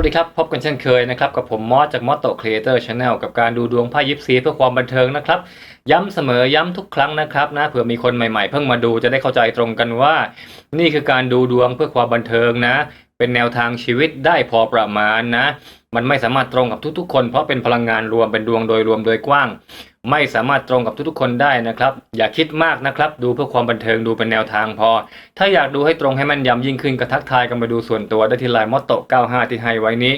วัสดีครับ พบกันเช่นเคยนะครับกับผมมอสจากมอสโตครีเอเตอร์ชาแนลกับการดูดวงไพ่ยิปซีเพื่อความบันเทิงนะครับ ย้ำเสมอย้ำทุกครั้งนะครับนะเผื่อมีคนใหม่ๆ เพิ่งมาดูจะได้เข้าใจตรงกันว่า นี่คือการดูดวงเพื่อความบันเทิงนะ เป็นแนวทางชีวิตได้พอประมาณนะ มันไม่สามารถตรงกับทุกๆ คน เพราะเป็นพลังงานรวมเป็นดวงโดยรวมโดยกว้าง ไม่สามารถตรงกับทุกๆ คนได้นะครับ อย่าคิดมากนะครับ ดูเพื่อความบันเทิงดูเป็นแนวทางพอ ถ้าอยากดูให้ตรงให้มันยำยิ่งขึ้นก็ทักทายกันมาดูส่วนตัวได้ที่ไลน์มอตโต95 ที่ให้ไว้นี้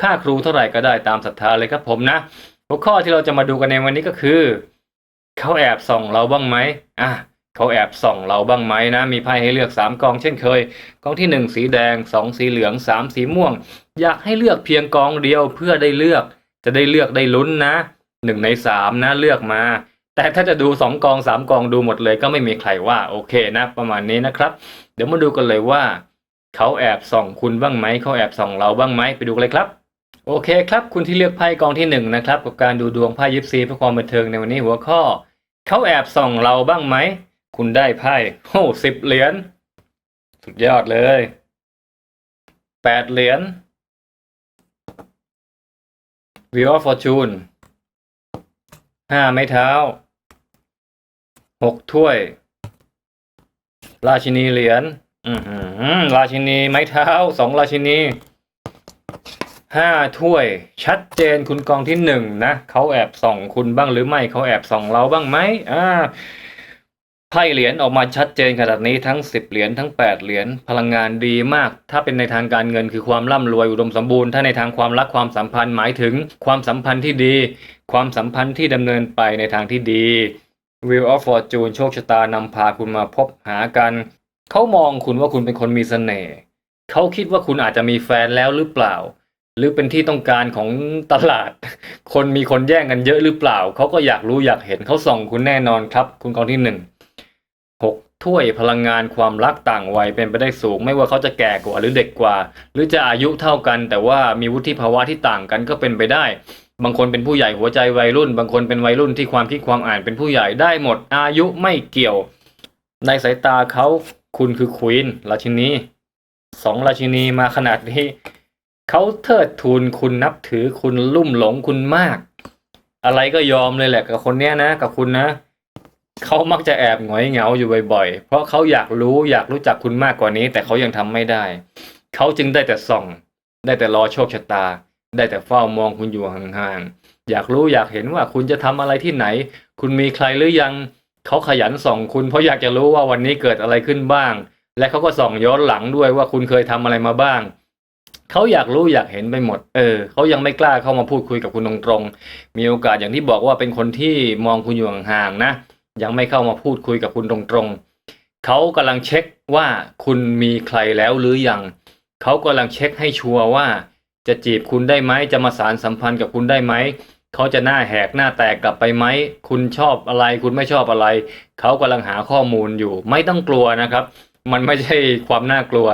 ค่าครูเท่าไหร่ก็ได้ตามศรัทธาเลยครับผมนะหัวข้อที่เราจะมาดูกันในวันนี้ก็คือเขาแอบส่องเราบ้างไหมอะเขาแอบส่องเราบ้างไหมนะ มีไพ่ให้เลือก 3กองเช่นเคย กองทีหนึ่1 สีแดง 2 สีเหลือง 3 สีม่วง อยากให้เลือกเพียงกองเดียวเพื่อได้เลือก จะได้เลือกได้ลุ้นนะหนึ่งในสามนะเลือกมา แต่ถ้าจะดูสองกองสามกองดูหมดเลยก็ไม่มีใครว่าโอเคนะ ประมาณนี้นะครับ เดี๋ยวมาดูกันเลยว่าเขาแอบส่องคุณบ้างไหมเขาแอบส่องเราบ้างไหมไปดูกันเลยครับ โอเคครับ คุณที่เลือกไพ่กองที่หนึ่งนะครับกับการดูดวงไพ่ยิปซีเพื่อความบันเทิงในวันนี้หัวข้อเขาแอบส่องเราบ้างไหมคุณได้ไพ่โอ้สิบเหรียญสุดยอดเลยแปดเหรียญ Wheel of Fortune ห้าไม้เท้าหกถ้วย ราชินีเหรียญอือหือราชินีไม้เท้าสองราชินีห้าถ้วย ชัดเจนคุณกองที่หนึ่งนะเขาแอบส่องคุณบ้างหรือไม่เขาแอบส่องเราบ้างไหมอ่า ไพ่เหรียญออกมาชัดเจนขนาดนี้ทั้งสิบเหรียญทั้งแปดเหรียญพลังงานดีมาก ถ้าเป็นในทางการเงินคือความร่ำรวยอุดมสมบูรณ์ถ้าในทางความรักความสัมพันธ์หมายถึงความสัมพันธ์ที่ดี ความสัมพันธ์ที่ดำเนินไปในทางที่ดี Wheel of Fortune โชคชะตานำพาคุณมาพบหากัน เขามองคุณว่าคุณเป็นคนมีเสน่ห์เขาคิดว่าคุณอาจจะมีแฟนแล้วหรือเปล่า หรือเป็นที่ต้องการของตลาด คนมีคนแย่งกันเยอะหรือเปล่า เขาก็อยากรู้อยากเห็นเขาส่องคุณแน่นอนครับ คุณกองที่หนึ่ง ถ้วยพลังงานความรักต่างวัยเป็นไปได้สูง ไม่ว่าเขาจะแก่กว่าหรือเด็กกว่า หรือจะอายุเท่ากัน แต่ว่ามีวุฒิภาวะที่ต่างกันก็เป็นไปได้ บางคนเป็นผู้ใหญ่หัวใจวัยรุ่น บางคนเป็นวัยรุ่นที่ความคิดความอ่านเป็นผู้ใหญ่ได้หมด อายุไม่เกี่ยว ในสายตาเขาคุณคือควีนราชินีสองราชินีมาขนาดนี้เขาเทิดทูนคุณนับถือคุณลุ่มหลงคุณมาก อะไรก็ยอมเลยแหละกับคนเนี้ยนะ กับคุณนะ เขามักจะแอบหงอยเหงาอยู่บ่อยๆ เพราะเขาอยากรู้อยากรู้จักคุณมากกว่านี้ แต่เขายังทำไม่ได้ เขาจึงได้แต่ส่อง ได้แต่รอโชคชะตา ได้แต่เฝ้ามองคุณอยู่ห่างๆ อยากรู้อยากเห็นว่าคุณจะทำอะไรที่ไหน คุณมีใครหรือยัง เขาขยันส่องคุณเพราะอยากจะรู้ว่าวันนี้เกิดอะไรขึ้นบ้าง และเขาก็ส่องย้อนหลังด้วยว่าคุณเคยทำอะไรมาบ้างเขาอยากรู้อยากเห็นไปหมด เออเขายังไม่กล้าเข้ามาพูดคุยกับคุณตรงๆ มีโอกาสอย่างที่บอกว่าเป็นคนที่มองคุณอยู่ห่างๆนะ ยังไม่เข้ามาพูดคุยกับคุณตรงๆเขากำลังเช็คว่าคุณมีใครแล้วหรือยังเขากำลังเช็คให้ชัวร์ว่า จะจีบคุณได้ไหมจะมาสารสัมพันธ์กับคุณได้ไหมเขาจะหน้าแหกหน้าแตกกลับไปไหมคุณชอบอะไร คุณไม่ชอบอะไรเขากำลังหาข้อมูลอยู่ ไม่ต้องกลัวนะครับ มันไม่ใช่ความน่ากลัว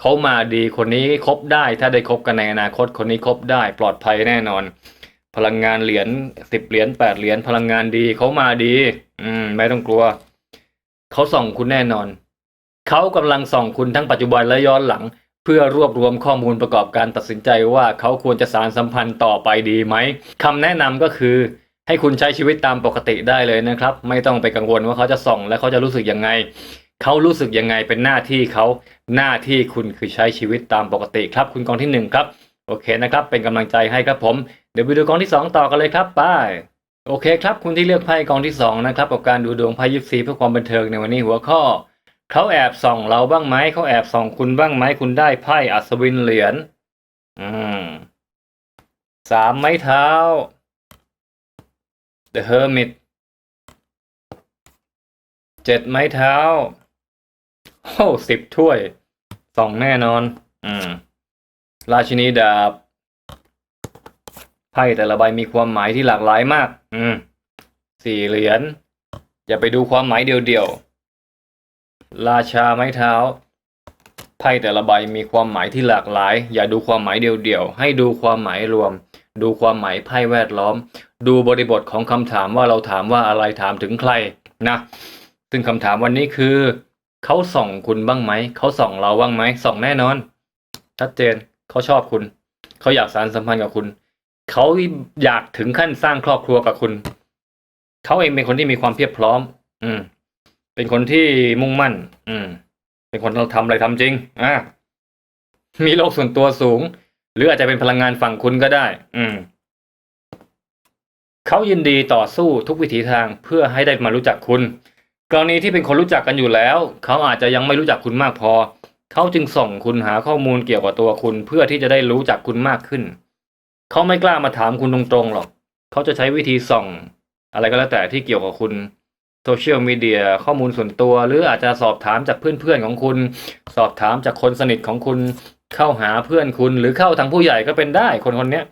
เขามาดีคนนี้คบได้ ถ้าได้คบกันในอนาคตคนนี้คบได้ปลอดภัยแน่นอน พลังงานเหรียญสิบเหรียญแปดเหรียญพลังงานดีเขามาดี อืม ไม่ต้องกลัว เขาส่องคุณแน่นอน เขากำลังส่องคุณทั้งปัจจุบันและย้อนหลัง เพื่อรวบรวมข้อมูลประกอบการตัดสินใจว่าเขาควรจะสารสัมพันธ์ต่อไปดีไหมคำแนะนำก็คือ ให้คุณใช้ชีวิตตามปกติได้เลยนะครับ ไม่ต้องไปกังวลว่าเขาจะส่องและเขาจะรู้สึกยังไง เขารู้สึกยังไงเป็นหน้าที่เขาหน้าที่คุณคือใช้ชีวิตตามปกติครับ คุณกองที่หนึ่งครับโอเคนะครับ เป็นกำลังใจให้ครับผม ดี๋ยวไปดูกองที่สองต่อกันเลยครับไปโอเคครับคุณที่เลือกไพ่กองที่สองนะครับกับการดูดวงไพ่ยิปซีเพื่อความบันเทิงในวันนี้หัวข้อเขาแอบส่องเราบ้างไหมเขาแอบส่องคุณบ้างไหมคุณได้ไพ่อัศวินเหรียญอืมสามไม้เท้า The Hermit เจ็ดไม้เท้าโอ้สิบถ้วยส่องแน่นอน อืม ราชินีดาบ ไพ่แต่ละใบมีความหมายที่หลากหลายมาก อืมสี่เหรียญอย่าไปดูความหมายเดียวๆราชาไม้เท้า ไพ่แต่ละใบมีความหมายที่หลากหลาย อย่าดูความหมายเดียวๆให้ดูความหมายรวม ดูความหมายไพ่แวดล้อม ดูบริบทของคำถามว่าเราถามว่าอะไรถามถึงใครนะซึ่งคำถามวันนี้คือ เขาส่องคุณบ้างไหมเขาส่องเราบ้างไหมส่องแน่นอนชัดเจนเขาชอบคุณ เขาอยากสารสัมพันธ์กับคุณ เขาอยากถึงขั้นสร้างครอบครัวกับคุณ เขาเองเป็นคนที่มีความเพียบพร้อม อืม เป็นคนที่มุ่งมั่น อืม เป็นคนทำอะไรทำจริง อะมีโลกส่วนตัวสูง หรืออาจจะเป็นพลังงานฝั่งคุณก็ได้ อืม เขายินดีต่อสู้ทุกวิถีทางเพื่อให้ได้มารู้จักคุณ กรณีที่เป็นคนรู้จักกันอยู่แล้ว เขาอาจจะยังไม่รู้จักคุณมากพอ เขาจึงส่งคุณหาข้อมูลเกี่ยวกับตัวคุณ เพื่อที่จะได้รู้จักคุณมากขึ้น เขาไม่กล้ามาถามคุณตรงๆหรอก เขาจะใช้วิธีส่อง อะไรก็แล้วแต่ที่เกี่ยวกับคุณโซเชียลมีเดียข้อมูลส่วนตัว หรืออาจจะสอบถามจากเพื่อนๆของคุณ สอบถามจากคนสนิทของคุณเข้าหาเพื่อนคุณ หรือเข้าทางผู้ใหญ่ก็เป็นได้คนคนนี้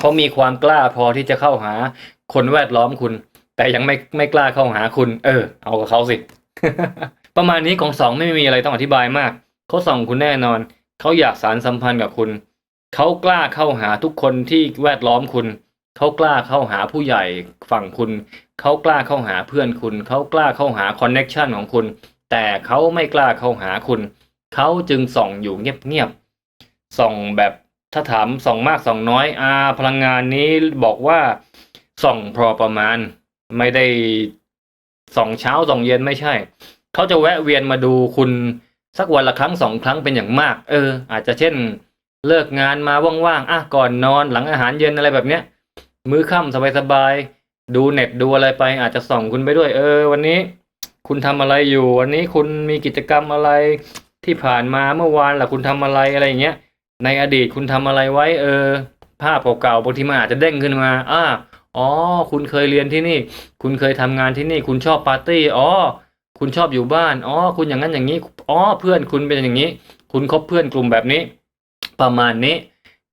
เขามีความกล้าพอที่จะเข้าหาคนแวดล้อมคุณ แต่ยังไม่ไม่กล้าเข้าหาคุณ เออ เอากับเขาสิ ประมาณนี้ของสองไม่มีอะไรต้องอธิบายมากเขาส่องคุณแน่นอนเขาอยากสารสัมพันธ์กับคุณ เขากล้าเข้าหาทุกคนที่แวดล้อมคุณ เขากล้าเข้าหาผู้ใหญ่ฝั่งคุณ เขากล้าเข้าหาเพื่อนคุณ เขากล้าเข้าหาคอนเน็กชันของคุณ แต่เขาไม่กล้าเข้าหาคุณ เขาจึงส่องอยู่เงียบๆ ส่องแบบถ้าถามส่องมากส่องน้อยอาพลังงานนี้บอกว่าส่องพอประมาณ ไม่ได้ส่องเช้าส่องเย็นไม่ใช่ เขาจะแวะเวียนมาดูคุณสักวันละครั้งสองครั้งเป็นอย่างมาก เออ อาจจะเช่น เลิกงานมาว่างๆอะก่อนนอนหลังอาหารเย็นอะไรแบบเนี้ย มื้อค่ำสบายๆดูเน็ตดูอะไรไป อาจจะส่องคุณไปด้วย เออ วันนี้ คุณทำอะไรอยู่ วันนี้คุณมีกิจกรรมอะไรที่ผ่านมาเมื่อวานล่ะคุณทำอะไรอะไรอย่างเงี้ย ในอดีตคุณทำอะไรไว้ เออ ภาพเก่าๆบางทีมันอาจจะเด้งขึ้นมาอ่าอ๋อ คุณเคยเรียนที่นี่ คุณเคยทำงานที่นี่ คุณชอบปาร์ตี้อ๋อคุณชอบอยู่บ้านอ๋อคุณอย่างนั้นอย่างนี้อ๋อเพื่อนคุณเป็นอย่างนี้ คุณคบเพื่อนกลุ่มแบบนี้ ประมาณนี้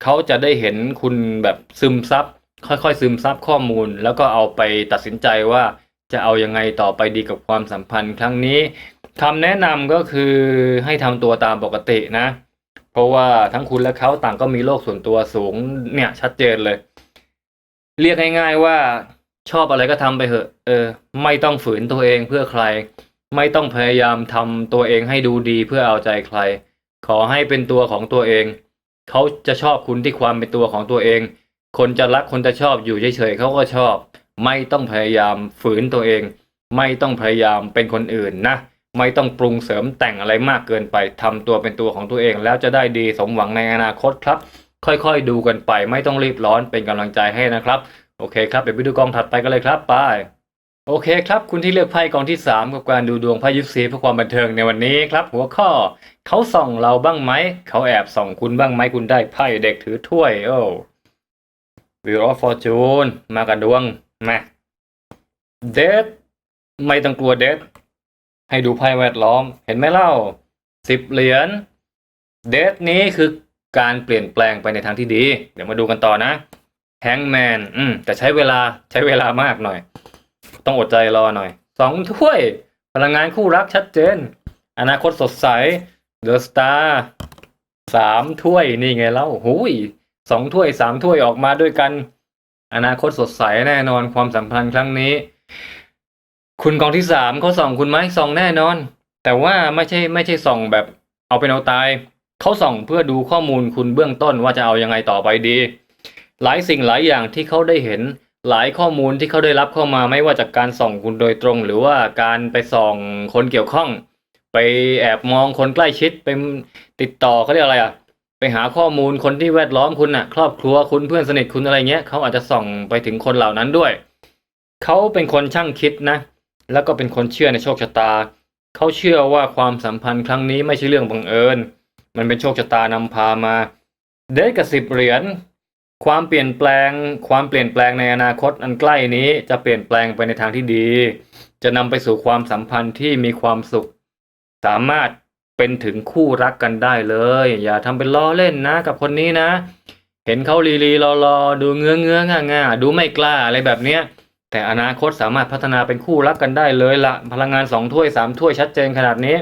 เขาจะได้เห็นคุณแบบซึมซับค่อยๆ ซึมซับข้อมูล แล้วก็เอาไปตัดสินใจว่าจะเอายังไงต่อไปดีกับความสัมพันธ์ครั้งนี้คำแนะนำก็คือให้ทำตัวตามปกตินะ เพราะว่าทั้งคุณและเขาต่างก็มีโลกส่วนตัวสูงเนี่ยชัดเจนเลย เรียกง่ายๆว่าชอบอะไรก็ทำไปเถอะ เออ ไม่ต้องฝืนตัวเองเพื่อใคร ไม่ต้องพยายามทำตัวเองให้ดูดีเพื่อเอาใจใคร ขอให้เป็นตัวของตัวเอง เขาจะชอบคุณที่ความเป็นตัวของตัวเอง คนจะรักคนจะชอบอยู่เฉยๆเขาก็ชอบ ไม่ต้องพยายามฝืนตัวเอง ไม่ต้องพยายามเป็นคนอื่นนะ ไม่ต้องปรุงเสริมแต่งอะไรมากเกินไปทำตัวเป็นตัวของตัวเอง แล้วจะได้ดีสมหวังในอนาคตครับ ค่อยๆดูกันไป ไม่ต้องรีบร้อนเป็นกำลังใจให้นะครับ โอเคครับเดี๋ยวไปดูกองถัดไปกันเลยครับไป โอเคครับ คุณที่เลือกไพ่กองที่สามกับการดูดวงไพ่ยิปซีเพื่อความบันเทิงในวันนี้ครับ หัวข้อเขาส่องเราบ้างไหม เขาแอบส่องคุณบ้างไหมคุณได้ไพ่เด็กถือถ้วย โอ้ Wheel of Fortune มากันดวงมาเดทไม่ต้องกลัวเดทให้ดูไพ่แวดล้อม เห็นไหมเล่าสิบเหรียญเดทนี้คือการเปลี่ยนแปลงไปในทางที่ดี เดี๋ยวมาดูกันต่อนะแฮงแมนอืมแต่ใช้เวลาใช้เวลามากหน่อย ต้องอดใจรอหน่อยสองถ้วย พลังงานคู่รักชัดเจน อนาคตสดใสเดอะสตาร์สามถ้วยนี่ไงเล่าหุยสองถ้วยสามถ้วยออกมาด้วยกัน อนาคตสดใสแน่นอนความสัมพันธ์ครั้งนี้ คุณกองที่สามเขาส่องคุณไหมส่องแน่นอน แต่ว่าไม่ใช่ไม่ใช่ส่องแบบ เอาเป็นเอาตายเขาส่องเพื่อดูข้อมูลคุณเบื้องต้นว่าจะเอายังไงต่อไปดี หลายสิ่งหลายอย่างที่เขาได้เห็น หลายข้อมูลที่เขาได้รับเข้ามาไม่ว่าจากการส่องคุณโดยตรง หรือว่าการไปส่องคนเกี่ยวข้อง ไปแอบมองคนใกล้ชิดไปติดต่อเขาเรียกอะไรอะไปหาข้อมูลคนที่แวดล้อมคุณน่ะ ครอบครัวคุณเพื่อนสนิทคุณอะไรเงี้ยเขาอาจจะส่องไปถึงคนเหล่านั้นด้วยเขาเป็นคนช่างคิดนะ แล้วก็เป็นคนเชื่อในโชคชะตาเขาเชื่อว่าความสัมพันธ์ครั้งนี้ไม่ใช่เรื่องบังเอิญ มันเป็นโชคชะตานำพามา เดทกับสิบเหรียญ ความเปลี่ยนแปลง ความเปลี่ยนแปลงในอนาคตอันใกล้นี้จะเปลี่ยนแปลงไปในทางที่ดี จะนำไปสู่ความสัมพันธ์ที่มีความสุข สามารถเป็นถึงคู่รักกันได้เลย อย่าทำเป็นล้อเล่นนะกับคนนี้นะ เห็นเขาลีลีรอรอดูเงื้อเงื้อง่าง่าดูไม่กล้าอะไรแบบเนี้ย แต่อนาคตสามารถพัฒนาเป็นคู่รักกันได้เลยละพลังงานสองถ้วยสามถ้วยชัดเจนขนาดนี้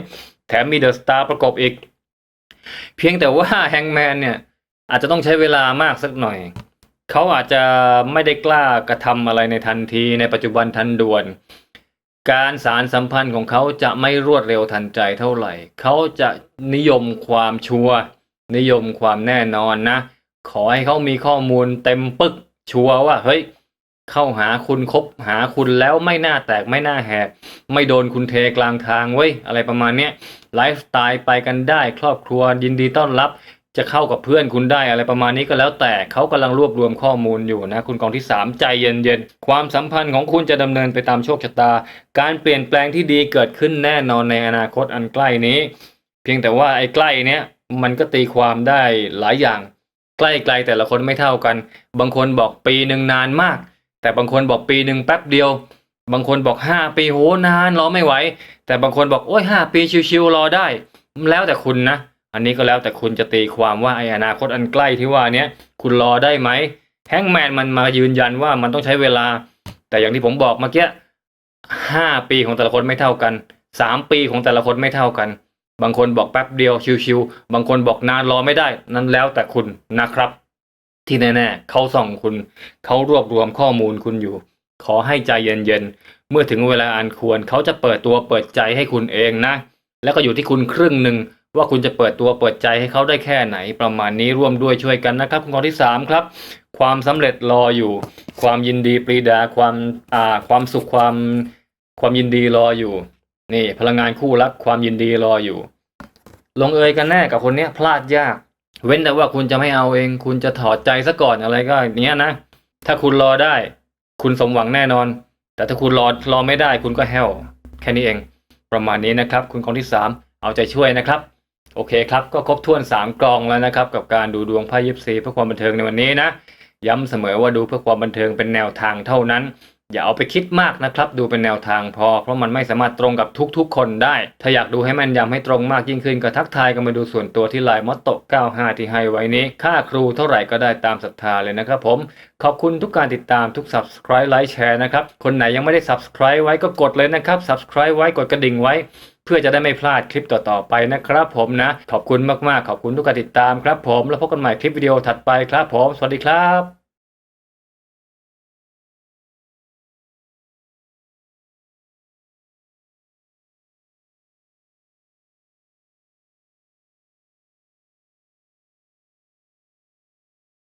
แถมมีเดอะสตาร์ประกบอีก เพียงแต่ว่าแฮงแมนเนี่ย อาจจะต้องใช้เวลามากสักหน่อย เขาอาจจะไม่ได้กล้ากระทำอะไรในทันทีในปัจจุบันทันด่วน การสารสัมพันธ์ของเขาจะไม่รวดเร็วทันใจเท่าไหร่ เขาจะนิยมความชัวร์นิยมความแน่นอนนะ ขอให้เขามีข้อมูลเต็มปึกชัวร์ว่าเฮ้ยเข้าหาคุณคบหาคุณแล้วไม่น่าแตกไม่น่าแหก ไม่โดนคุณเทกลางทางเว้ยอะไรประมาณเนี้ยไลฟ์สไตล์ไปกันได้ครอบครัวยินดีต้อนรับ จะเข้ากับเพื่อนคุณได้อะไรประมาณนี้ก็แล้วแต่เขากำลังรวบรวมข้อมูลอยู่นะ คุณกองที่ 3 ใจเย็นๆ ความสัมพันธ์ของคุณจะดำเนินไปตามโชคชะตา การเปลี่ยนแปลงที่ดีเกิดขึ้นแน่นอนในอนาคตอันใกล้นี้ เพียงแต่ว่าไอ้ใกล้เนี้ยมันก็ตีความได้หลายอย่าง ใกล้ไกลแต่ละคนไม่เท่ากัน บางคนบอกปีหนึ่งนานมาก แต่บางคนบอกปีหนึ่งแป๊บเดียว บางคนบอกห้าปีโหนานรอไม่ไหว แต่บางคนบอกโอ้ยห้าปีชิวๆรอได้ แล้วแต่คุณนะ อันนี้ก็แล้วแต่คุณจะตีความว่าไอ้อนาคตอันใกล้ที่ว่าเนี้ยคุณรอได้ไหมแฮงแมนมันมายืนยันว่ามันต้องใช้เวลา แต่อย่างที่ผมบอกเมื่อกี้ห้าปีของแต่ละคนไม่เท่ากันสามปีของแต่ละคนไม่เท่ากัน บางคนบอกแป๊บเดียวชิวๆบางคนบอกนานรอไม่ได้ นั่นแล้วแต่คุณนะครับ ที่แน่ๆเขาส่องคุณเขารวบรวมข้อมูลคุณอยู่ ขอให้ใจเย็นๆเมื่อถึงเวลาอันควรเขาจะเปิดตัวเปิดใจให้คุณเองนะ แล้วก็อยู่ที่คุณครึ่งหนึ่ง ว่าคุณจะเปิดตัวเปิดใจให้เขาได้แค่ไหน ประมาณนี้ร่วมด้วยช่วยกันนะครับคุณข้อที่สามครับความสำเร็จรออยู่ ความยินดีปรีดาความอ่าความสุขความความยินดีรออยู่ นี่ พลังงานคู่รักความยินดีรออยู่ ลงเอยกันแน่กับคนเนี้ยพลาดยาก เว้นแต่ว่าคุณจะไม่เอาเอง คุณจะถอดใจซะก่อนอะไรก็อย่างเนี้ยนะถ้าคุณรอได้ คุณสมหวังแน่นอน แต่ถ้าคุณรอรอไม่ได้ คุณก็แฮวแค่นี้เอง ประมาณนี้นะครับ คุณกองที่สามเอาใจช่วยนะครับ โอเคครับ ก็ครบถ้วนสามกองแล้วนะครับ กับการดูดวงไพ่ยิปซีเพื่อความบันเทิงในวันนี้นะ ย้ำเสมอว่าดูเพื่อความบันเทิงเป็นแนวทางเท่านั้น อย่าเอาไปคิดมากนะครับ ดูเป็นแนวทางพอ เพราะมันไม่สามารถตรงกับทุกๆ คนได้ ถ้าอยากดูให้แม่นยำให้ตรงมากยิ่งขึ้นก็ทักทายกันมาดูส่วนตัวที่ไลน์มอตโต95 ที่ให้ไว้นี้ ค่าครูเท่าไหร่ก็ได้ตามศรัทธาเลยนะครับผม ขอบคุณทุกการติดตามทุก subscribe ไลค์แชร์นะครับ คนไหนยังไม่ได้ subscribe ไว้ก็กดเลยนะครับ subscribe ไว้กดกระดิ่งไว้ เพื่อจะได้ไม่พลาดคลิปต่อๆไปนะครับผมนะ ขอบคุณมากๆ ขอบคุณทุกการติดตามครับผม แล้วพบกันใหม่คลิปวิดีโอถัดไปครับผม สวัสดีครับ